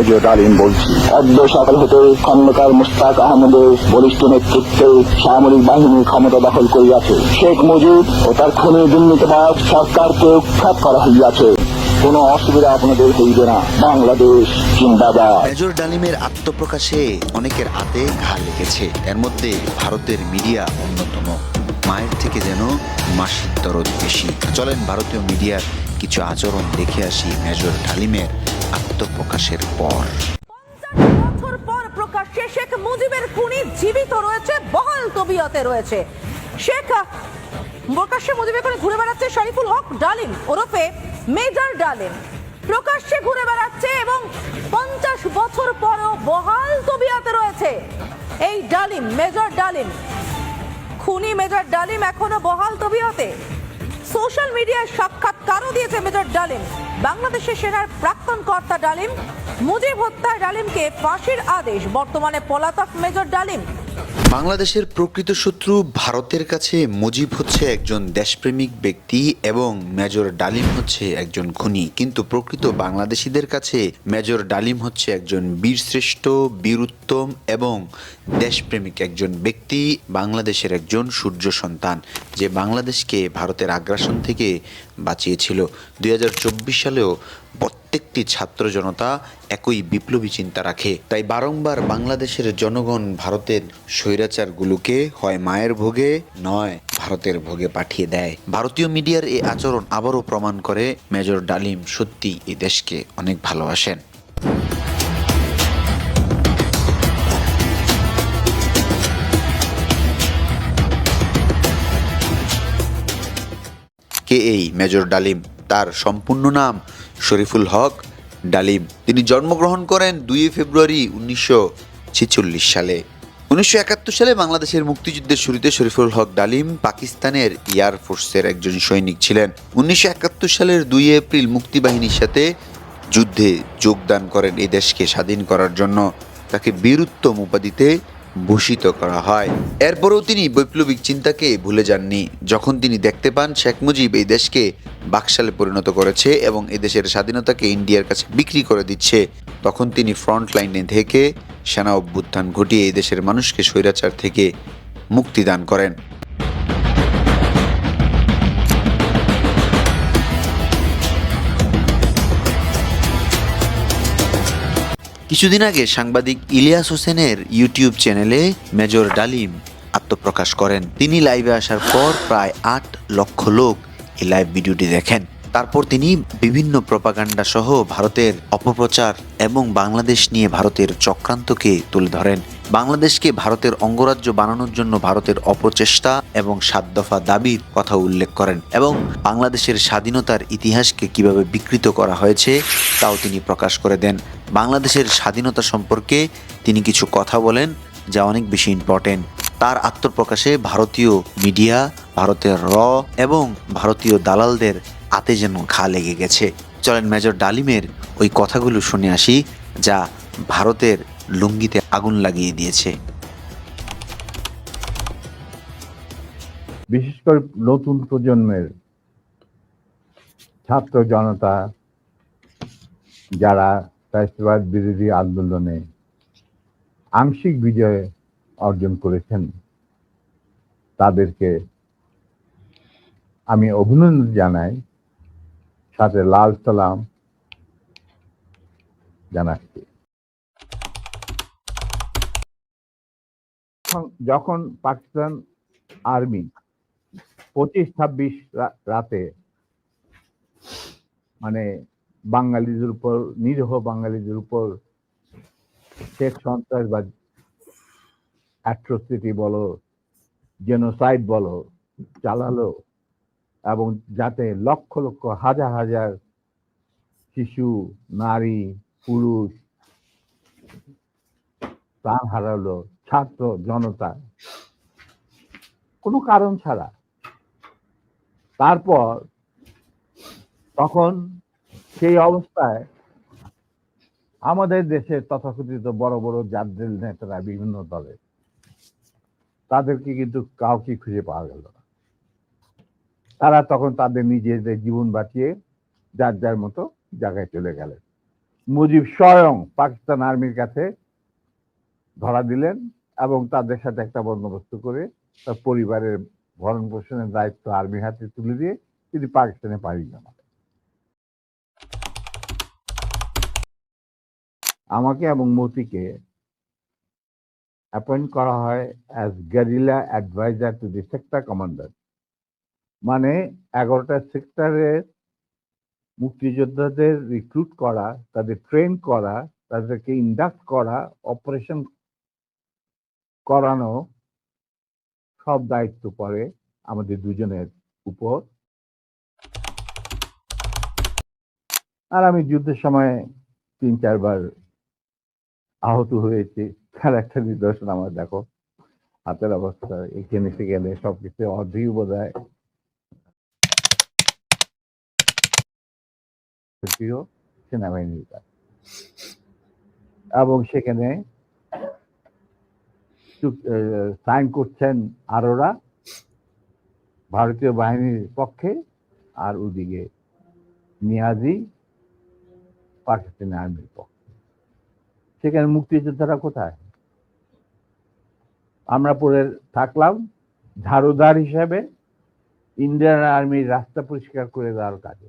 Major ডালিম বলছি। অদ্য সকাল হতে খন্দকার মুস্তাক আহমদের বলিষ্ঠ নেতৃত্বে সামরিক বাহিনী ক্ষমতা দখল করিয়াছে। শেখ মুজিব ও তার খুনি দুর্নীতিবাদ সরকারকে উৎখাত করা হইয়াছে। কোনো অসুবিধা আপনাদের হইবে না। বাংলাদেশ জিন্দাবাদ। মেজর ডালিমের আত্মপ্রকাশে অনেকের হাতে ঘা লেগেছে। এর মধ্যে ভারতের মিডিয়া অন্যতম। মায়ের থেকে যেন মাসিক দরদ বেশি। চলেন ভারতীয় মিডিয়ার কিছু আচরণ দেখে আসি মেজর ডালিমের আত্মপ্রকাশের পর। বছর পর প্রকাশ্যে শেখ মুজিবের খুনি জীবিত রয়েছে, বহাল তবিয়তে রয়েছে। শেখ, প্রকাশ্যে মুজিবের খুনি ঘুরে বেড়াচ্ছে শরীফুল হক ডালিম ওরফে মেজর ডালিম। প্রকাশ্যে ঘুরে বেড়াচ্ছে এবং পঞ্চাশ বছর পরও বহাল তবিয়তে রয়েছে এই ডালিম, মেজর ডালিম। খুনি মেজর ডালিম এখনও বহাল তবিয়তে। সোশ্যাল মিডিয়ায় সাক্ষাৎকারও দিয়েছে মেজর ডালিম। বাংলাদেশের সেনার প্রাক্তন কর্তা ডালিম, মুজিব হত্যায় ডালিমকে ফাঁসির আদেশ, বর্তমানে পলাতক মেজর ডালিম। বাংলাদেশের প্রকৃত শত্রু ভারতের কাছে মুজিব হচ্ছে একজন দেশপ্রেমিক ব্যক্তি এবং মেজর ডালিম হচ্ছে একজন খুনি। কিন্তু প্রকৃত বাংলাদেশিদের কাছে মেজর ডালিম হচ্ছে একজন বীরশ্রেষ্ঠ, বীরুত্তম এবং দেশপ্রেমিক একজন ব্যক্তি, বাংলাদেশের একজন সূর্য সন্তান, যে বাংলাদেশকে ভারতের আগ্রাসন থেকে বাঁচিয়েছিল। দুই হাজার চব্বিশ সালেও প্রত্যেকটি ছাত্র জনতা একই বিপ্লবী চিন্তা রাখে। তাই বারংবার বাংলাদেশের জনগণ ভারতের স্বৈরাচারগুলোকে হয় মায়ের ভোগে, নয় ভারতের ভোগে পাঠিয়ে দেয়। ভারতীয় মিডিয়ার এই আচরণ আবারও প্রমাণ করে মেজর ডালিম সত্যি এই দেশকে অনেক ভালোবাসেন। কে এই মেজর ডালিম? তার সম্পূর্ণ নাম শরীফুল হক ডালিম। তিনি জন্মগ্রহণ করেন দুই ফেব্রুয়ারি উনিশশো ছেচল্লিশ সালে। উনিশশো একাত্তর সালে বাংলাদেশের মুক্তিযুদ্ধের শুরুতে শরীফুল হক ডালিম পাকিস্তানের এয়ার ফোর্সের একজন সৈনিক ছিলেন। উনিশশো একাত্তর সালের দুই এপ্রিল মুক্তিবাহিনীর সাথে যুদ্ধে যোগদান করেন এই দেশকে স্বাধীন করার জন্য। তাকে বীরুত্তম উপাধিতে ভূষিত করা হয়। এরপরও তিনি বৈপ্লবিক চিন্তাকে ভুলে যাননি। যখন তিনি দেখতে পান শেখ মুজিব এই দেশকে বাকশালে পরিণত করেছে এবং এদেশের দেশের স্বাধীনতাকে ইন্ডিয়ার কাছে বিক্রি করে দিচ্ছে, তখন তিনি ফ্রন্ট লাইনে থেকে সেনা অভ্যুত্থান ঘটিয়ে এই দেশের মানুষকে স্বৈরাচার থেকে মুক্তি দান করেন। কিছুদিন আগে সাংবাদিক ইলিয়াস হোসেনের ইউটিউব চ্যানেলে মেজর ডালিম আত্মপ্রকাশ করেন। তিনি লাইভে আসার পর প্রায় আট লক্ষ লোক এই লাইভ ভিডিওটি দেখেন। তারপর তিনি বিভিন্ন প্রপাগান্ডা সহ ভারতের অপপ্রচার এবং বাংলাদেশ নিয়ে ভারতের চক্রান্তকে তুলে ধরেন। বাংলাদেশকে ভারতের অঙ্গরাজ্য বানানোর জন্য ভারতের অপচেষ্টা এবং সাত দফা দাবির কথা উল্লেখ করেন এবং বাংলাদেশের স্বাধীনতার ইতিহাসকে কীভাবে বিকৃত করা হয়েছে তাও তিনি প্রকাশ করে দেন। বাংলাদেশের স্বাধীনতা সম্পর্কে তিনি কিছু কথা বলেন যা অনেক বেশি ইম্পর্টেন্ট তার আত্মপ্রকাশে ভারতীয় মিডিয়া, ভারতের র এবং ভারতীয় দালালদের আতে যেন ঘা লেগে গেছে। চলেন মেজর ডালিমের ওই কথাগুলো শুনে আসি, যা ভারতের লুঙ্গিতে আগুন লাগিয়ে দিয়েছে। বিশেষ করে নতুন প্রজন্মের ছাত্র জনতা, যারা ফ্যাসিবাদ বিরোধী আন্দোলনে আংশিক বিজয় অর্জন করেছেন, তাদেরকে আমি অভিনন্দন জানাই। সাথে লাল সালাম জানাচ্ছি। যখন- পাকিস্তান আর্মি পঁচিশ ছাব্বিশ রাতে মানে বাঙালিদের উপর, নিরীহ বাঙালিদের উপর শেখ সন্ত্রাসবাদ অ্যাট্রোসিটি বলো, জেনোসাইড বলো, চালালো এবং যাতে লক্ষ লক্ষ হাজার হাজার শিশু, নারী, পুরুষ প্রাণ হারালো, ছাত্র জনতা। কোনো কারণ ছাড়া। তারপর তখন সেই অবস্থায় আমাদের দেশের তথাকথিত বড় বড় জাতীয় নেতারা বিভিন্ন দলে, তাদেরকে কিন্তু কাউকে খুঁজে পাওয়া গেল না। তারা তখন তাদের নিজেদের জীবন বাঁচিয়ে যার যার মতো জায়গায় চলে গেলেন। মুজিব স্বয়ং পাকিস্তান আর্মির কাছে ধরা দিলেন এবং তাদের সাথে একটা বন্দোবস্ত করে তার পরিবারের ভরণ পোষণের দায়িত্ব আর্মির হাতে তুলে দিয়ে তিনি পাকিস্তানে পাড়ি জমান। আমাকে এবং মতিকে অ্যাপয়েন্ট করা হয় as guerrilla adviser to the sector commander মানে এগারোটা সেক্টরের মুক্তিযোদ্ধাদের রিক্রুট করা, তাদের ট্রেন করা, তাদেরকে ইন্ডাক্ট করা অপারেশন করানো সব দায়িত্ব পড়ে আমাদের দুজনের উপর। আর আমি যুদ্ধের সময় তিন চারবার আহত হয়েছি, তার একটা নিদর্শন আমার, দেখো। হাতের অবস্থা, এখানে সেখানে সবকিছু অর্ধেক বোধ হয় ভারতীয় সেনাবাহিনীর কাজ। এবং সেখানে সাইন করছেন আরোরা, ভারতীয় বাহিনীর পক্ষে, আর ওদিকে নিয়াজি, পাকিস্তানি আর্মির পক্ষে। সেখানে মুক্তিযোদ্ধারা কোথায়? আমরা পরে থাকলাম, ঝাড়ুদার হিসাবে, ইন্ডিয়ান আর্মির রাস্তা পরিষ্কার করে দেওয়ার কাজে।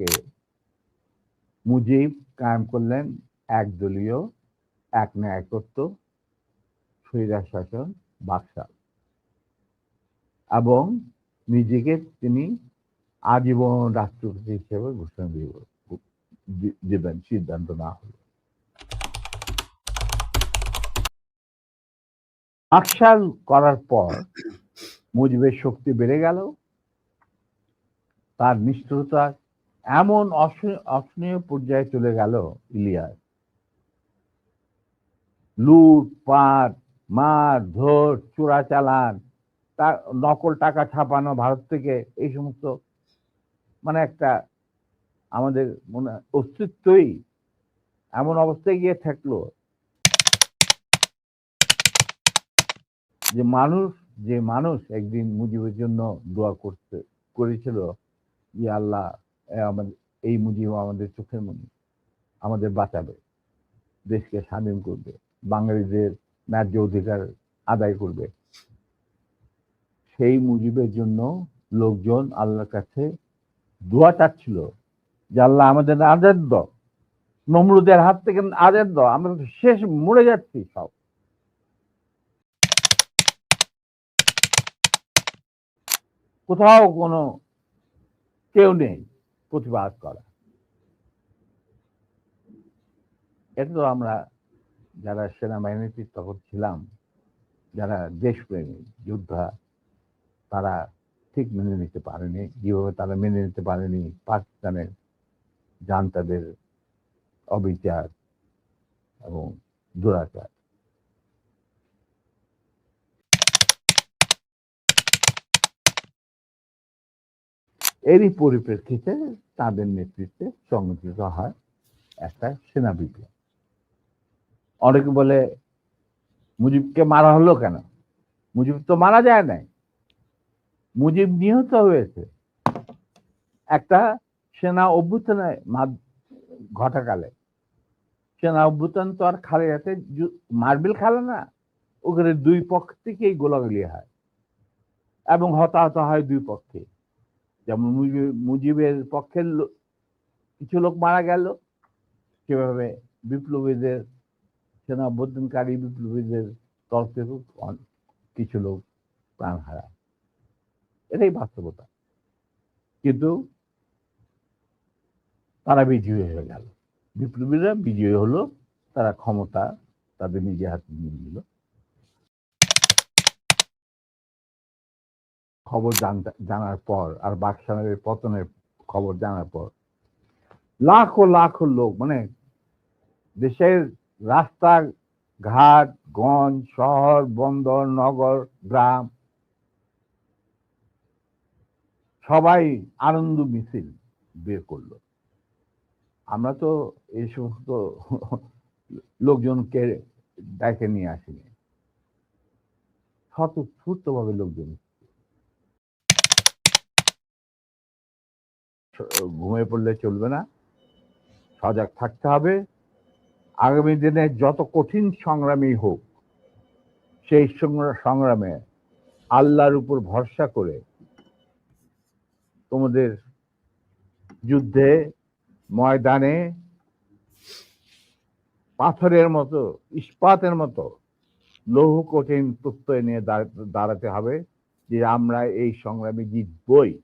থেকে মুজিব কায়েম করলেন একদলীয়, এক ন্যায়কত্ব স্বৈরার শাসন, বাকশাল। এবং নিজেকে তিনি আজীবন রাষ্ট্রপতি হিসেবে ঘোষণা দিব দিবেন, সিদ্ধান্ত না হলো। বাকশাল করার পর মুজিবের শক্তি বেড়ে গেল, তার নিষ্ঠুরতা এমন অস- অসহনীয় পর্যায়ে চলে গেল ইলিয়াস। লুট, পাট, মার, ধর, চোরা চালান, তার নকল টাকা ছাপানো, ভারত থেকে এই সমস্ত মানে একটা আমাদের মনে অস্তিত্বই এমন অবস্থায় গিয়ে থাকল যে মানুষ যে মানুষ একদিন মুজিবের জন্য দোয়া করতে, করেছিল, যে আল্লাহ আমাদের, এই মুজিব আমাদের চোখের মনি, আমাদের বাঁচাবে, দেশকে স্বাধীন করবে, বাঙালিদের ন্যায্য অধিকার আদায় করবে। সেই মুজিবের জন্য লোকজন আল্লাহর কাছে দোয়া চাচ্ছিল যে আল্লাহ আমাদের আজাদ দ, নমরুদের হাত থেকে আজাদ দাও আমরা শেষ মরে যাচ্ছি সব। কোথাও কোনো কেউ নেই। প্রতিবাদ করা। এটা তো আমরা যারা সেনাবাহিনীতে তখন ছিলাম, যারা দেশপ্রেমী, যোদ্ধা, তারা ঠিক মেনে নিতে পারেনি। যেভাবে তারা মেনে নিতে পারেনি, পাকিস্তানের জান্তাদের অবিচার এবং দুরাচার। এরই পরিপ্রেক্ষিতে তাদের নেতৃত্বে সংগঠিত হয় একটা সেনা বিপ্লব অনেকে বলে, মুজিবকে মারা হলো কেন? মুজিব তো মারা যায় নাই। মুজিব নিহত হয়েছে। একটা সেনা অভ্যুত্থানে ঘটাকালে। সেনা অভ্যুত্থান তো আর খালে যাতে মার্বেল খেলে না, ওখানে দুই পক্ষ থেকেই গোলাগুলি হয় এবং হতাহত হয় দুই পক্ষে যেমন মুজিব- মুজিবের পক্ষের কিছু লোক মারা গেল। সেভাবে বিপ্লবীদের সেনা অভ্যুত্থানকারী বিপ্লবীদের তরফ থেকে কিছু লোক প্রাণ হারায়। এটাই বাস্তবতা। কিন্তু তারা বিজয়ী হয়ে গেল। বিপ্লবীরা বিজয়ী হলো, তারা ক্ষমতা তাদের নিজে হাতে নিয়ে নিল। খবর জানার পর, আর বাকশালের পতনের খবর জানার পর, লাখো লাখো লোক মানে দেশের রাস্তা ঘাট গঞ্জ, শহর, বন্দর, নগর, গ্রাম, সবাই আনন্দ মিছিল বের করল। আমরা তো এই সমস্ত লোকজনকে ডেকে নিয়ে আসিনি। স্বতঃস্ফূর্ত ভাবে লোকজন ঘুমিয়ে পড়লে চলবে না। সজাগ থাকতে হবে। আগামী দিনে যত কঠিন সংগ্রামই হোক, সেই সংগ্রা- সংগ্রামে আল্লাহর উপর ভরসা করে তোমাদের যুদ্ধে, ময়দানে, পাথরের মতো, ইস্পাতের মতো লৌহ কঠিন প্রত্যয় নিয়ে দাঁড়া- দাঁড়াতে হবে যে আমরা এই সংগ্রামে জিতবই।